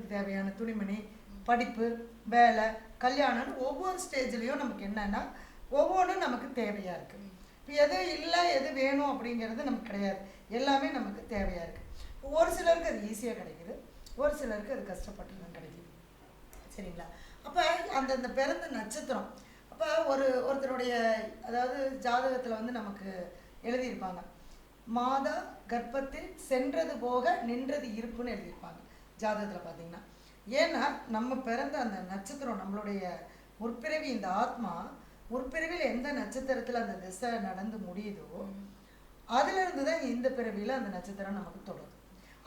அது தேவையான துணிமணி படிப்பு வேலை கல்யாணம்னு ஒவ்வொரு ஸ்டேஜ்லேயும் நமக்கு என்னென்னா ஒவ்வொன்றும் நமக்கு தேவையாக இருக்குது இப்போ எது இல்லை எது வேணும் அப்படிங்கிறது நமக்கு கிடையாது. எல்லாமே நமக்கு தேவையாக இருக்குது ஒரு சிலருக்கு அது ஈஸியாக கிடைக்குது. ஒரு சிலருக்கு அது கஷ்டப்பட்டு தான் கிடைக்குது. சரிங்களா? அப்போ அந்தந்த பிறந்த நட்சத்திரம். அப்போ ஒரு ஒருத்தருடைய அதாவது ஜாதகத்தில் வந்து நமக்கு எழுதியிருப்பாங்க. மாதா கர்ப்பத்தில் சென்றது போக நின்றது இருப்புன்னு எழுதியிருப்பாங்க. ஜாதகத்தில் பார்த்தீங்கன்னா ஏன்னா நம்ம பிறந்த அந்த நட்சத்திரம் நம்மளுடைய முற்பிறவி இந்த ஆத்மா முற்பிறவியில் எந்த நட்சத்திரத்தில் அந்த திசை நடந்து முடியுதோ அதிலிருந்து தான் இந்த பிறவியில் அந்த நட்சத்திரம் நமக்கு தொடரும்.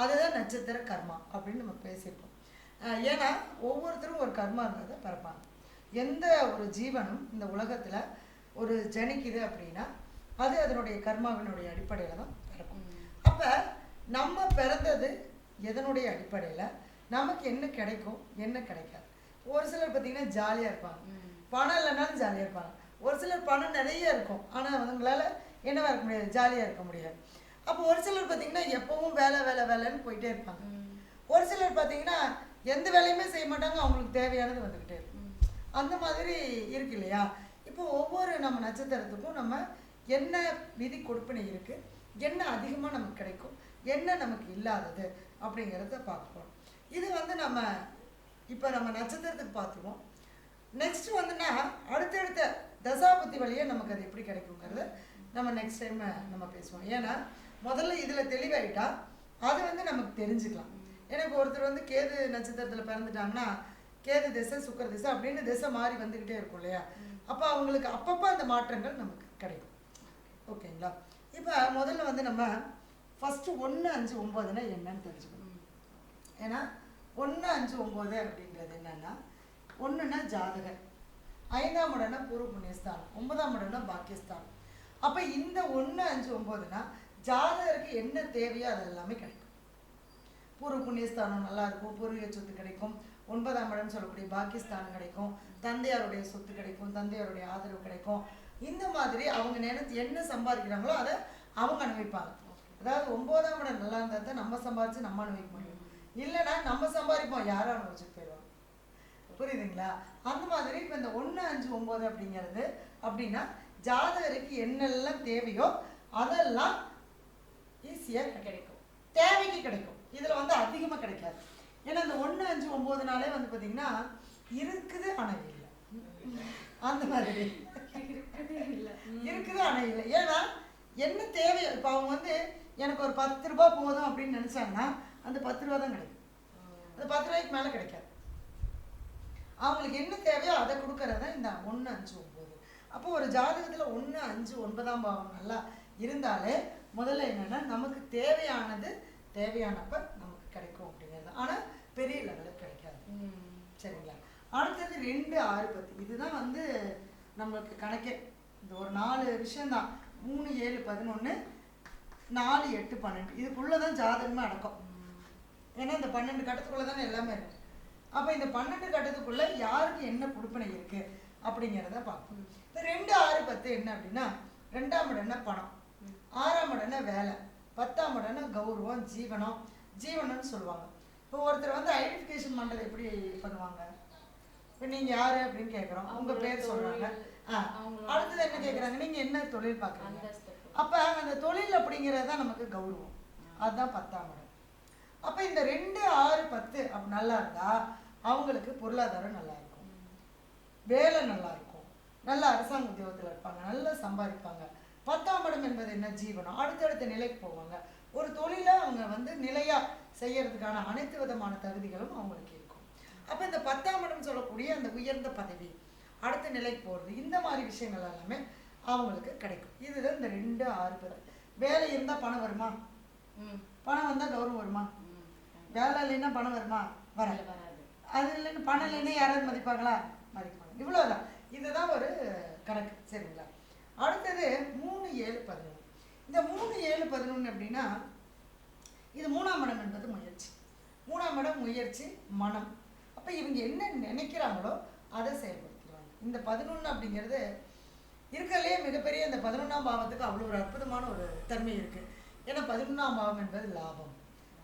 அதுதான் நட்சத்திர கர்மா அப்படின்னு நம்ம பேசியிருக்கோம் ஏன்னா ஒவ்வொருத்தரும் ஒரு கர்மா இருந்ததை பிறப்பாங்க. எந்த ஒரு ஜீவனும் இந்த உலகத்தில் ஒரு ஜனிக்குது அப்படின்னா அது அதனுடைய கர்மாவினுடைய அடிப்படையில் தான் பிறக்கும். அப்போ நம்ம பிறந்தது எதனுடைய அடிப்படையில் நமக்கு என்ன கிடைக்கும் என்ன கிடைக்காது. ஒரு சிலர் பார்த்தீங்கன்னா ஜாலியாக இருப்பாங்க. பணம் இல்லைனாலும் ஜாலியாக இருப்பாங்க. ஒரு சிலர் பணம் நிறைய இருக்கும். ஆனால் அவங்களால என்னவா இருக்க முடியாது? ஜாலியாக இருக்க முடியாது. அப்போ ஒரு சிலர் பார்த்தீங்கன்னா எப்பவும் வேலை வேலை வேலைன்னு போயிட்டே இருப்பாங்க. ஒரு சிலர் பார்த்தீங்கன்னா எந்த வேலையுமே செய்ய மாட்டாங்க. அவங்களுக்கு தேவையானது வந்துக்கிட்டே இருக்கும். அந்த மாதிரி இருக்கு இல்லையா? இப்போ ஒவ்வொரு நம்ம நட்சத்திரத்துக்கும் நம்ம என்ன விதி கொடுப்பினை இருக்கு? என்ன அதிகமாக நமக்கு கிடைக்கும்? என்ன நமக்கு இல்லாதது? அப்படிங்கிறத பார்க்க இது வந்து நம்ம இப்போ நம்ம நட்சத்திரத்துக்கு பார்த்துருவோம் நெக்ஸ்ட் வந்துன்னா அடுத்தடுத்த தசாபுத்தி வழியே நமக்கு அது எப்படி கிடைக்குங்கிறத நம்ம நெக்ஸ்ட் டைம் நம்ம பேசுவோம். ஏன்னா முதல்ல இதில் தெளிவாயிட்டா அது வந்து நமக்கு தெரிஞ்சுக்கலாம். எனக்கு ஒருத்தர் வந்து கேது நட்சத்திரத்தில் பிறந்துட்டாங்கன்னா கேது திசை சுக்கர திசை அப்படின்னு திசை மாறி வந்துக்கிட்டே இருக்கும் இல்லையா? அப்போ அவங்களுக்கு அப்பப்போ அந்த மாற்றங்கள் நமக்கு கிடைக்கும். ஓகேங்களா? இப்போ முதல்ல வந்து நம்ம ஃபஸ்ட்டு ஒன்று அஞ்சு ஒம்பதுனா என்னன்னு தெரிஞ்சுக்கணும். ஏன்னா ஒன்று அஞ்சு ஒம்பது அப்படின்றது என்னென்னா ஒன்றுனா ஜாதகர். ஐந்தாம் இடம்னா பூர்வ புண்ணியஸ்தானம் ஒன்பதாம் இடம்னா பாக்கியஸ்தானம். அப்போ இந்த ஒன்று அஞ்சு ஒம்போதுனா ஜாதகருக்கு என்ன தேவையோ அது எல்லாமே கிடைக்கும். பூர்வ புண்ணியஸ்தானம் நல்லா இருக்கும் பூர்வீக சொத்து கிடைக்கும். ஒன்பதாம் இடம் சொல்லக்கூடிய பாக்கியஸ்தானம் கிடைக்கும். தந்தையாருடைய சொத்து கிடைக்கும் தந்தையாருடைய ஆதரவு கிடைக்கும். இந்த மாதிரி அவங்க நினைத்து என்ன சம்பாதிக்கிறாங்களோ அதை அவங்க அனுபவிப்பாங்க. அதாவது ஒன்பதாம் இடம் நல்லா இருந்தால் தான் நம்ம சம்பாதிச்சு நம்ம அனுபவிக்க முடியும். இல்லைன்னா நம்ம சம்பாதிப்போம். யாரும் அனுபவிச்சுட்டு போயிடுவாங்க? புரியுதுங்களா? அந்த மாதிரி இப்போ இந்த ஒன்று அஞ்சு ஒம்பது அப்படிங்கிறது அப்படின்னா ஜாதகருக்கு என்னெல்லாம் தேவையோ அதெல்லாம் ஈஸியாக கிடைக்கும். தேவைக்கு கிடைக்கும். இதில் வந்து அதிகமாக கிடைக்காது. ஏன்னா இந்த ஒன்று அஞ்சு ஒம்பது நாளே வந்து பார்த்தீங்கன்னா இருக்குது ஆனால் இல்லை. அந்த மாதிரி. இருக்குது ஆனால் இல்லை. ஏன்னா என்ன தேவையோ இப்போ அவங்க வந்து எனக்கு ஒரு பத்து ரூபா போதும் அப்படின்னு நினச்சாங்கன்னா அந்த பத்து ரூபா தான் கிடைக்கும். அந்த பத்து ரூபாய்க்கு மேலே கிடைக்காது. அவங்களுக்கு என்ன தேவையோ அதை கொடுக்கறது தான் இந்த ஒன்று அஞ்சு ஒம்பது அப்போ ஒரு ஜாதகத்தில் ஒன்று அஞ்சு ஒன்பதாம் பாவம் நல்லா இருந்தாலே முதல்ல என்னன்னா நமக்கு தேவையானது தேவையானப்ப நமக்கு கிடைக்கும் அப்படிங்கிறது. ஆனால் பெரிய லெவலில் கிடைக்காது. சரிங்களா? அடுத்தது ரெண்டு ஆறு பத்து. இதுதான் வந்து நம்மளுக்கு கணக்கே. இந்த ஒரு நாலு விஷயம்தான். மூணு ஏழு பதினொன்று நாலு எட்டு பன்னெண்டு. இதுக்குள்ளே தான் ஜாதகமே அடக்கம். ஏன்னா இந்த பன்னெண்டு கட்டத்துக்குள்ளே தானே எல்லாமே இருக்கு. அப்போ இந்த பன்னெண்டு கட்டத்துக்குள்ளே யாருக்கு என்ன கொடுப்பனை இருக்கு அப்படிங்கிறத பார்ப்போம். இந்த ரெண்டு ஆறு பத்து என்ன அப்படின்னா ரெண்டாம் இடம்னா பணம் ஆறாம் இடம்னா வேலை பத்தாம் இடம்னா கௌரவம் ஜீவனம் ஜீவனம்னு சொல்லுவாங்க. இப்போ ஒருத்தர் வந்து ஐடென்டிஃபிகேஷன் பண்ணுறது எப்படி பண்ணுவாங்க? இப்போ நீங்கள் யார் அப்படின்னு கேட்குறோம் உங்கள் பேர் சொல்கிறாங்க ஆ அடுத்தது என்ன கேட்குறாங்க நீங்கள் என்ன தொழில் பார்க்குறீங்க? அப்போ அந்த தொழில் அப்படிங்கிறது தான் நமக்கு கௌரவம். அதுதான் பத்தாம் இடம். அப்போ இந்த ரெண்டு ஆறு பத்து அப்படி நல்லா இருந்தா அவங்களுக்கு பொருளாதாரம் நல்லா இருக்கும். வேலை நல்லா இருக்கும். நல்ல அரசாங்க உத்தியோகத்தில் இருப்பாங்க. நல்லா சம்பாதிப்பாங்க. பத்தாம் இடம் என்பது என்ன? ஜீவனம். அடுத்தடுத்த நிலைக்கு போவாங்க. ஒரு தொழிலை அவங்க வந்து நிலையா செய்யறதுக்கான அனைத்து விதமான தகுதிகளும் அவங்களுக்கு இருக்கும். அப்போ இந்த பத்தாம் இடம் சொல்லக்கூடிய அந்த உயர்ந்த பதவி அடுத்த நிலைக்கு போகிறது இந்த மாதிரி விஷயங்கள் எல்லாமே அவங்களுக்கு கிடைக்கும். இதுதான் இந்த ரெண்டு ஆறு பேர். வேலை இருந்தால் பணம் வருமா? பணம் வந்தால் கௌரவம் வருமா? வேலை இல்லைன்னா பணம் வருமா? வராது. அது இல்லைன்னு பணம் இல்லைன்னா யாராவது மதிப்பாங்களா? மதிப்பாங்க. இவ்வளோதான் இதுதான் ஒரு கணக்கு. சரிங்களா? அடுத்தது மூணு ஏழு பதினொன்று இந்த மூணு ஏழு பதினொன்று அப்படின்னா இது மூணாம் இடம் என்பது முயற்சி. மூணாம் இடம் முயற்சி மனம். அப்போ இவங்க என்ன நினைக்கிறாங்களோ அதை செயல்படுத்துவாங்க இந்த பதினொன்று அப்படிங்கிறது இருக்கிறதுலே மிகப்பெரிய இந்த பதினொன்றாம் பாவத்துக்கு அவ்வளோ ஒரு அற்புதமான ஒரு தன்மை இருக்குது ஏன்னா பதினொன்றாம் பாவம் என்பது லாபம்.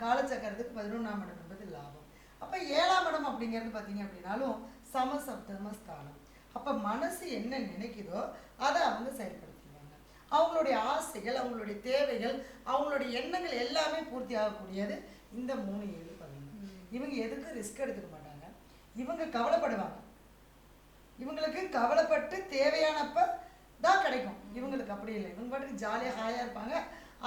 காலச்சக்கரத்துக்கு பதினொன்றாம் இடம் என்பது லாபம். அப்போ ஏழாம் இடம் அப்படிங்கிறது பார்த்தீங்க அப்படின்னாலும் சமசப்தம ஸ்தானம் அப்போ மனசு என்ன நினைக்குதோ அதை அவங்க செயல்படுத்திடுவாங்க. அவங்களுடைய ஆசைகள் அவங்களுடைய தேவைகள் அவங்களுடைய எண்ணங்கள் எல்லாமே பூர்த்தி ஆகக்கூடியது இந்த மூணு ஏழு பதினொன்று இவங்க எதுக்கும் ரிஸ்க் எடுத்துக்க மாட்டாங்க? இவங்க கவலைப்படுவாங்க. இவங்களுக்கு கவலைப்பட்டு தேவையானப்ப தான் கிடைக்கும். இவங்களுக்கு அப்படி இல்லை. இவங்க பாட்டுக்கு ஜாலியாக ஹாயாக இருப்பாங்க.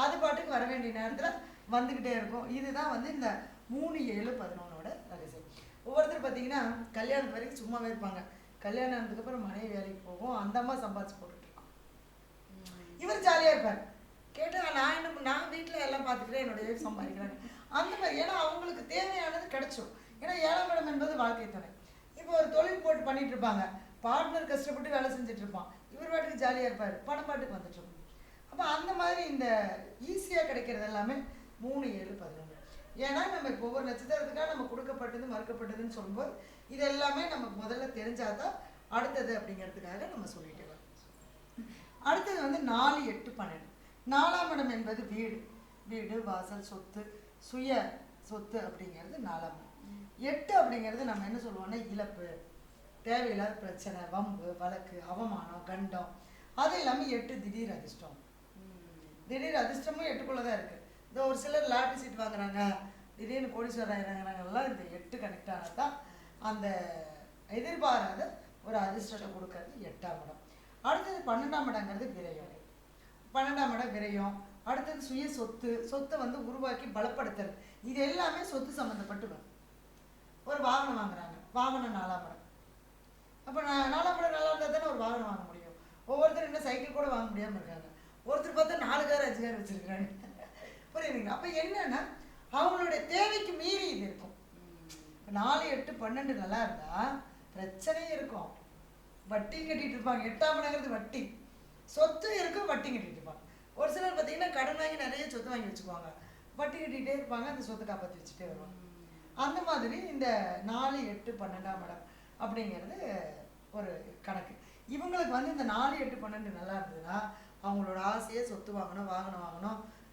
அது பாட்டுக்கு வர வேண்டிய நேரத்தில் வந்துக்கிட்டே இருக்கும். இதுதான் வந்து இந்த மூணு ஏழு பதினொன்னோட ரகசியம். ஒவ்வொருத்தர் பார்த்தீங்கன்னா கல்யாணத்து வரைக்கும் சும்மாவே இருப்பாங்க. கல்யாணம் ஆனதுக்கப்புறம் மனைவி வேலைக்கு போகும். அந்த அம்மா சம்பாதிச்சு போட்டுட்ருக்கோம் இவர் ஜாலியாக இருப்பார். கேட்டால் நான் என்ன நான் வீட்டில் எல்லாம் பார்த்துக்கிறேன். என்னுடைய wife சம்பாதிக்கிறாங்க. அந்த மாதிரி. ஏன்னா அவங்களுக்கு தேவையானது கிடைச்சும் ஏன்னா ஏழாம் இடம் என்பது வாழ்க்கை துணை. இப்போ ஒரு தொழில் போட்டு பண்ணிட்டு இருப்பாங்க. பார்ட்னர் கஷ்டப்பட்டு வேலை செஞ்சுட்டு இருப்பான். இவர் பாட்டுக்கு ஜாலியாக இருப்பார். பணம் பாட்டுக்கு வந்துட்டு அப்போ அந்த மாதிரி இந்த ஈஸியாக கிடைக்கிறது எல்லாமே மூணு ஏழு பதினொன்று ஏன்னா நம்ம இப்போ ஒவ்வொரு நட்சத்திரத்துக்காக நம்ம கொடுக்கப்பட்டது மறுக்கப்பட்டதுன்னு சொல்லும்போது இது எல்லாமே நமக்கு முதல்ல தெரிஞ்சாதான் அடுத்தது அப்படிங்கிறதுக்காக நம்ம சொல்லிட்டு வரோம். அடுத்தது வந்து நாலு எட்டு பன்னெண்டு. நாலாம் இடம் என்பது வீடு. வீடு வாசல் சொத்து சுய சொத்து அப்படிங்கிறது நாலாம் இடம். எட்டு அப்படிங்கிறது நம்ம என்ன சொல்லுவோம்னா இழப்பு தேவையில்லாத பிரச்சனை வம்பு வழக்கு அவமானம் கண்டம். அது இல்லாமல் எட்டு திடீர் அதிர்ஷ்டம். திடீர் அதிர்ஷ்டமும் எட்டுக்குள்ளே தான் இருக்குது இந்த ஒரு சிலர் லாட்டரி சீட் வாங்குறாங்க. திடீர்னு கோடீஸ்வரர் ஆகிறாங்கிறாங்கலாம் இந்த எட்டு கனெக்ட் ஆனால் தான். அந்த எதிர்பாராத ஒரு அதிர்ஷ்டத்தை கொடுக்கறது எட்டாம் இடம். அடுத்தது பன்னெண்டாம் இடங்கிறது விரயம் பன்னெண்டாம் இடம் விரயம். அடுத்தது சுய சொத்து. சொத்தை வந்து உருவாக்கி பலப்படுத்துறது. இது எல்லாமே சொத்து சம்மந்தப்பட்டு வரும். ஒரு வாகனம் வாங்குறாங்க. வாகனம் நாலாம் இடம். அப்போ நான் நாலாம் இடம் நல்லா இருந்தால் தானே ஒரு வாகனம் வாங்க முடியும். ஒவ்வொருத்தரும் என்ன சைக்கிள் கூட வாங்க முடியாமல் இருக்காங்க. ஒருத்தர் பார்த்தா நாலு கார் அஞ்சு கார் வச்சுருக்காங்க புரியுதுங்களா? அப்போ என்னன்னா அவங்களுடைய தேவைக்கு மீறி இது இருக்கும். நாலு எட்டு பன்னெண்டு நல்லா இருந்தா பிரச்சனையும் இருக்கும். வட்டி கட்டிட்டு இருப்பாங்க. எட்டாம் இடங்கிறது வட்டி. சொத்து இருக்கும் வட்டி கட்டிட்டு இருப்பாங்க. ஒரு சிலர் பார்த்தீங்கன்னா கடன் வாங்கி நிறைய சொத்து வாங்கி வச்சுக்குவாங்க. வட்டி கட்டிகிட்டே இருப்பாங்க அந்த சொத்தை காப்பாற்றி வச்சுட்டே வருவாங்க. அந்த மாதிரி இந்த நாலு எட்டு பன்னெண்டாம் இடம் அப்படிங்கிறது ஒரு கணக்கு. இவங்களுக்கு வந்து இந்த நாலு எட்டு பன்னெண்டு நல்லா இருந்ததுன்னா அவங்களோட ஆசையை சொத்து வாங்கணும் வாகனம் வாங்கணும்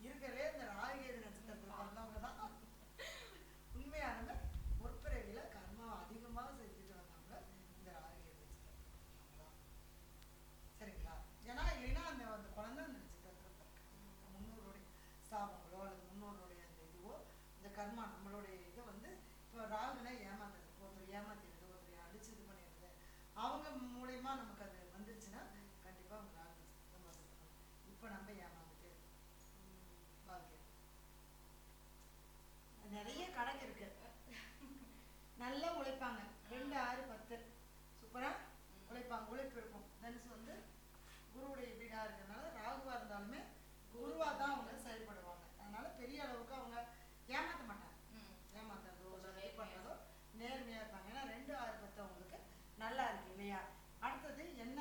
இருக்கிறதே இந்த ராகுகேது நட்சத்திரத்தில் பிறந்தவங்க தான். உண்மையானவங்க முற்பிறவியில கர்மா அதிகமாக செஞ்சுட்டு வந்தவங்க இந்த ராகுகேது நட்சத்திரம் சரிங்களா? ஏன்னா இல்லைன்னா அந்த அந்த குழந்தை அந்த நட்சத்திரத்தில் முன்னோருடைய சாபங்களோ அல்லது முன்னோருடைய அந்த இதுவோ இந்த கர்மா நம்மளுடைய இது வந்து இப்போ ராகுனா ஏமாத்துறது ஒருத்தர் ஏமாத்திடுது ஒருத்தர் அடிச்சு இது பண்ணிடுது. அவங்க மூலியமா நமக்கு அது வந்துருச்சுன்னா கண்டிப்பாக அவங்க ராகு நம்ம இப்போ நம்ம ஏமா இருக்கோம் பாக்கியம் நிறைய கணக்கு இருக்கு. நல்லா உழைப்பாங்க. ரெண்டு ஆறு பத்து. சூப்பரா? உழைப்பாங்க. உழைப்பு இருக்கும். தனுசு வந்து குருவுடைய வீடா இருக்கிறதுனால ராகுவா இருந்தாலுமே குருவா தான் அவங்க செயல்படுவாங்க. அதனால பெரிய அளவுக்கு அவங்க ஏமாத்த மாட்டாங்க. ஏமாத்துறதோ இல்லை இது நேர்மையா இருப்பாங்க. ஏன்னா ரெண்டு ஆறு பத்து அவங்களுக்கு நல்லா இருக்கு இல்லையா? அடுத்தது என்ன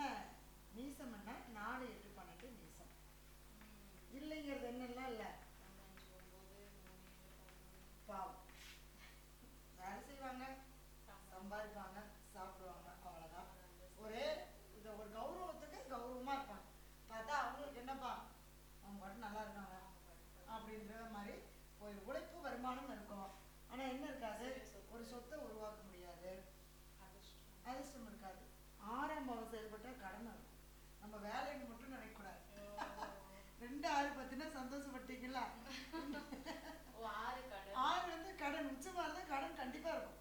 நீசம்னா நாலு எட்டு பன்னெண்டு நீசம் இல்லைங்கிறது என்னெல்லாம் இல்லை. அப்படின்ற மாதிரி ஒரு உழைப்பு வருமானம் இருக்கும் ஆனா என்ன இருக்காது? ஒரு சொத்தை உருவாக்க முடியாது. அதிர்ஷ்டம் இருக்காது. ஆறாம் பாவம் செயல்பட்ட கடன் இருக்கும் நம்ம வேலைன்னு மட்டும் நினைக்கக்கூடாது. ரெண்டு ஆறு பத்தினா சந்தோஷப்பட்டீங்களா? ஆறு வந்து கடன். உச்சமா இருந்தால் கடன் கண்டிப்பா இருக்கும்.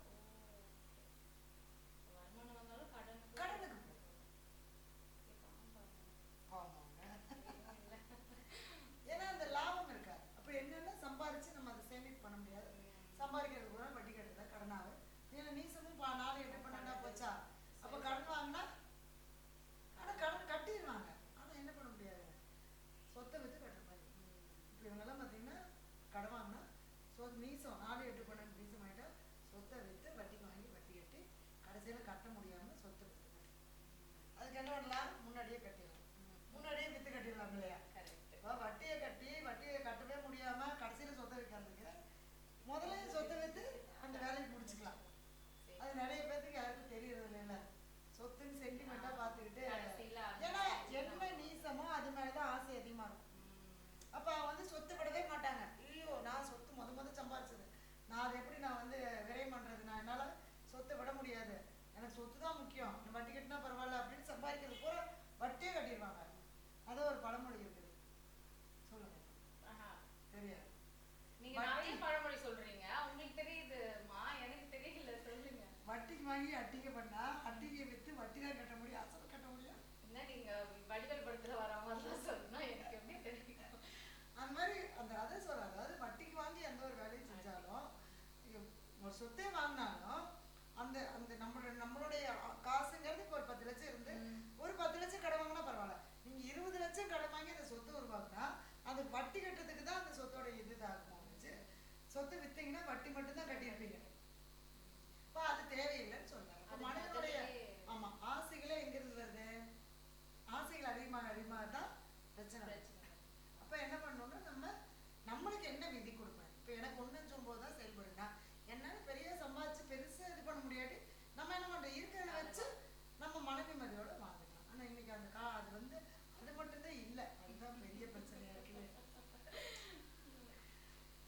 கடைசியில் கட்ட முடியாமல் சொத்து அதுக்கு என்ன பண்ணலாம் முன்னாடியே கட்டிடலாம் முன்னாடியே விற்று கட்டிடலாம் இல்லையா Correct. இப்போ வட்டியை கட்டி வட்டியை கட்டவே முடியாமல் கடைசியில் சொத்தை விற்கிறதுக்கு முதல்ல சொத்தை விற்று அந்த வேலையை முடிச்சுக்கலாம் சரி. அது நிறைய பேர்த்துக்கு யாருக்கும் தெரியறது இல்லைல்ல சொத்துன்னு சென்டிமெண்ட்டாக பார்த்துக்கிட்டு கடைசியில அந்த ஏன்னா மாதிரி என்ன நீசமோ அது மேலே தான் ஆசை அதிகமாக இருக்கும் ம். அப்ப அவங்க வந்து சொத்து விடவே மாட்டாங்க ஐயோ நான் சொத்து முத முத சம்பாரிச்சது நான் அதை எப்படி நான் வந்து விரயம் பண்றது நான் என்னால சொத்தை விட முடியாது எனக்கு சொத்து தான் முக்கியம் நான் வட்டி கட்டினா பரவாயில்ல அப்படின்னு சம்பாதிக்கிறது பூரா வட்டியே கட்டிடுவாங்க அது ஒரு பழமொழி இருக்குது சொல்லுங்க ஆஹா. தெரியாது நீங்க வட்டி. நிறைய பழமொழி சொல்றீங்க உங்களுக்கு தெரியுதுமா எனக்கு தெரியல சொல்லுங்க வட்டிக்கு வாங்கி அட்டிக்கை பண்ணா அட்டிக்கை வித்து வட்டி தான் கட்ட முடியும் அசல் கட்ட முடியும்? என்ன நீங்க வடிவேல் படத்துல வர மாதிரிலாம் சொன்னா எனக்கு எப்படி தெரியும்? அந்த மாதிரி அந்த அதை சொல்றாங்க அதாவது வட்டிக்கு வாங்கி எந்த ஒரு வேலையும் செஞ்சாலும் ஒரு சொத்தே வாங்கினாலும் அந்த அந்த நம்மளோட நம்மளுடைய காசுங்கிறது இப்போ ஒரு பத்து லட்சம் இருந்து. ஒரு பத்து லட்சம் கடன் வாங்கினா பரவாயில்ல. நீங்க இருபது லட்சம் கடன் வாங்கி அந்த சொத்து உருவாக்குனா அது வட்டி கட்டுறதுக்கு தான் அந்த சொத்தோட இது தாக்குமா வந்துச்சு சொத்து வித்தீங்கன்னா வட்டி மட்டும் தான் கட்டியிருப்பீங்க இப்போ அது தேவையில்லைன்னு சொல்றாங்க அப்ப அது மனிதனுடைய முதல்லயே- ஆமா ஆசைகளே எங்கிருந்து வருது ஆசைகள் அதிகமாக அதிகமாக தான் பிரச்சனை வருது. பிரச்சனை அப்ப என்ன பண்ணணும்னா நம்ம நம்மளுக்கு என்ன விதி கொடுப்பேன் இப்போ எனக்கு ஒன்றுன்னு சொல்லும்போது தான் செயல்படுங்க என்னால பெரிய சம்பாதிச்சு பெருசா இது பண்ண முடியாட்டி நம்ம என்ன பண்றோம் இருக்கிறத வச்சு நம்ம மன நிம்மதியோட வாழ்ந்துக்கலாம் ஆனா இன்னைக்கு அந்த கா அது வந்து அது மட்டும்தான் இல்லை அதுதான் பெரிய பிரச்சனையா இருக்குது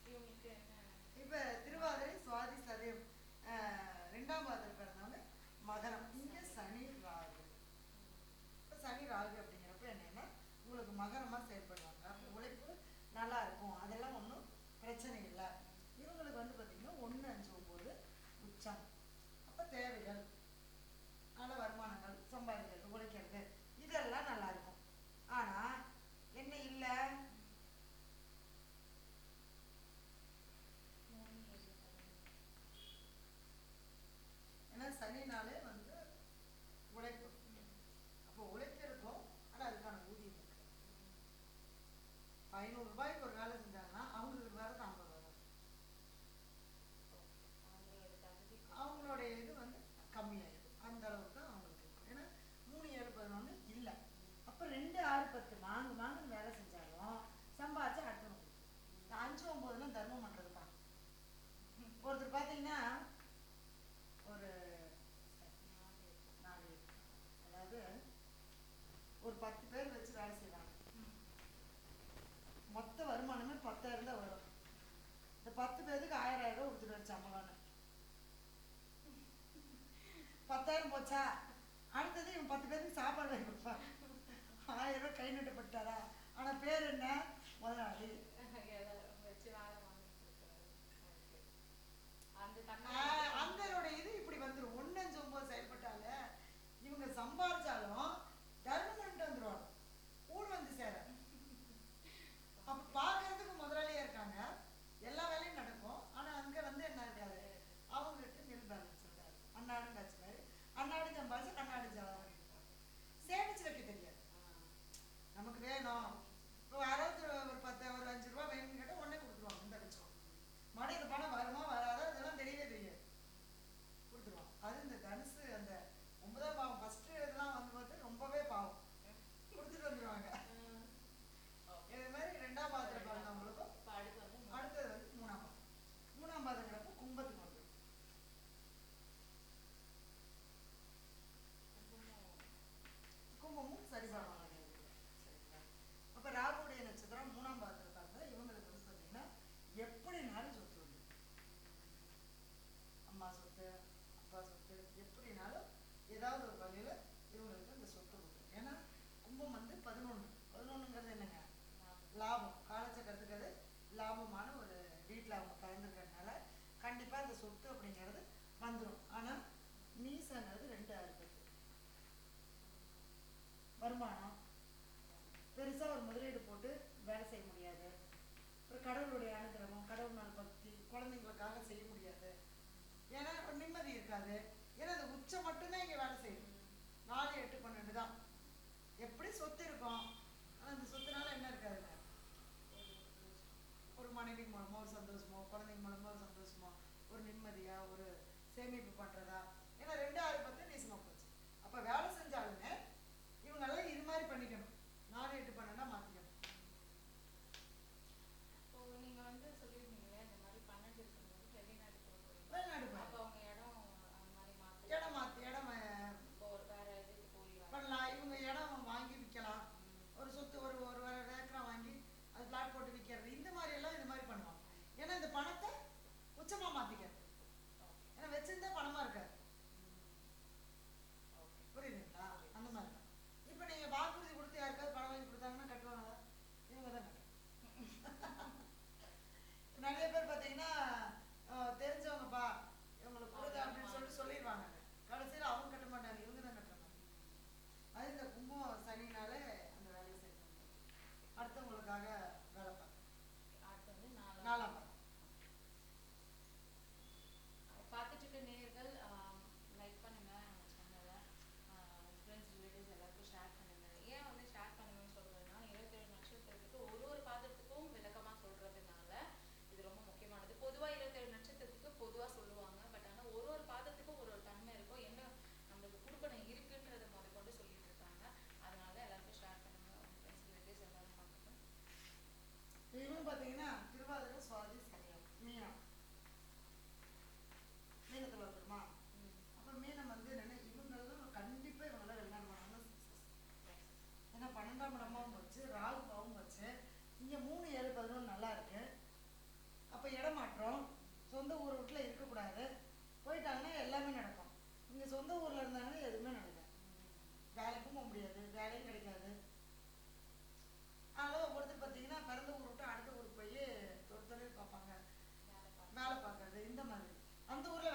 இவங்களுக்கு என்ன இப்ப திருவாதிரை சுவாதி சதயம் ஆஹ், ரெண்டாம் பாதத்தில் பிறந்தவங்க மகரம் இங்க சனி ராகு இப்ப சனி ராகு அப்படிங்கிறப்ப என்னன்னா உங்களுக்கு மகரமா செயல்படுவாங்க அப்ப உழைப்பு நல்லா இருக்கும் அதெல்லாம் ஒன்றும் பிரச்சனை இல்லை இவங்களுக்கு வந்து பார்த்தீங்கன்னா ஒன்று அஞ்சு ஒம்பது உச்சம் அப்போ தேவைகள் நல்ல வருமானங்கள் சம்பாதிக்கிறது உழைக்கிறது இதெல்லாம் நல்லா இருக்கும் ஆனா என்ன இல்லை மூணு ஏழு பதினொன்று. ஏன்னா சனினாலே வந்து உழைப்பு அப்போ உழைக்கிறதும் ஆனால் அதுக்கான ஊதியம் இருக்கு ஐநூறு ரூபாய்க்கு ஒரு வேலை செஞ்சாங்கன்னா அவங்களுக்கு வேறு ஐம்பது வரும் தகுதி அவங்களுடைய இது வந்து கம்மியாயிடும். அந்த அளவுக்கு தான் அவங்களுக்கு இருக்கும். ஏன்னா மூணு ஏழு பதினொன்று இல்லை. அப்போ ரெண்டு ஆறு பத்து மாங்கு மாங்குன்னு வேலை செஞ்சாலும் சம்பாதிச்சு அடுத்தவங்க இந்த அஞ்சு ஒம்பதுலாம் தர்மம் பண்ணுறதுப்பா ஒருத்தர் பார்த்தீங்கன்னா ஒரு நாலு அதாவது ஒரு பத்து பேர் வந்து மொத்த வருமானமே பத்தாயிரம் தான் வரும். இந்த பத்து பேருக்கு ஆயிரம் ஆயிரம் ரூபா கொடுத்துட்டு சம்பளம்னு. பத்தாயிரம் போச்சா? அடுத்தது இவன் பத்து பேருக்கு சாப்பாடு வாங்கி கொடுப்பான். ஆயிரம் ரூபாய் கை நட்டப்பட்டாரா ஆனால் பேர் என்ன? முதலாளி. ஏதாவது ஒரு வகையில் இவங்களுக்கு அந்த சொத்து கொடுக்கும். ஏன்னா கும்பம் வந்து பதினொன்று பதினொன்றுங்கிறது என்னங்க? லாபம். காலச்சக்கரத்துக்கு லாபமான ஒரு வீட்டில் அவங்க கலந்துருக்கிறதுனால கண்டிப்பாக அந்த சொத்து அப்படிங்கிறது வந்துடும் ஆனால் மீசங்கிறது ரெண்டாக இருக்குது வருமானம். பெருசாக ஒரு முதலீடு போட்டு வேலை செய்ய முடியாது. ஒரு கடவுளுடைய அனுகிரகம் கடவுள் மேல் பக்தி குழந்தைங்களுக்காக செய்ய முடியாது. ஏன்னா நிம்மதி இருக்காது. ஏன்னா அந்த உச்சம் மட்டும்தான் இங்கே வேலை செய்யும் நாலு எட்டு பன்னெண்டு தான். எப்படி சொத்து இருக்கும்? ஆனால் அந்த சொத்துனால என்ன இருக்காதுங்க? ஒரு மனைவி மூலமோ ஒரு சந்தோஷமோ குழந்தைங்க மூலமோ ஒரு சந்தோஷமோ ஒரு நிம்மதியாக ஒரு சேமிப்பு பண்ணுறதா இவன் பார்த்தீங்கன்னா திருவாதிரை சுவாதி சமயம் மீனம். மீனத்தை வந்துருமா அப்போ மீனம் வந்து என்ன இவங்களும் கண்டிப்பா இவங்களாம் வெளிநாடு பண்ணாங்க ஏன்னா பன்னெண்டாம் இடமாவும் வச்சு ராகு பாவும் வச்சு இங்க மூணு ஏழு பதினொன்று நல்லா இருக்கு. அப்போ இடமாற்றம் சொந்த ஊர் வீட்டில் இருக்கக்கூடாது. போயிட்டாங்கன்னா எல்லாமே நடக்கும். இங்க சொந்த ஊர்ல இருந்தாங்கன்னா അന്തൂരിൽ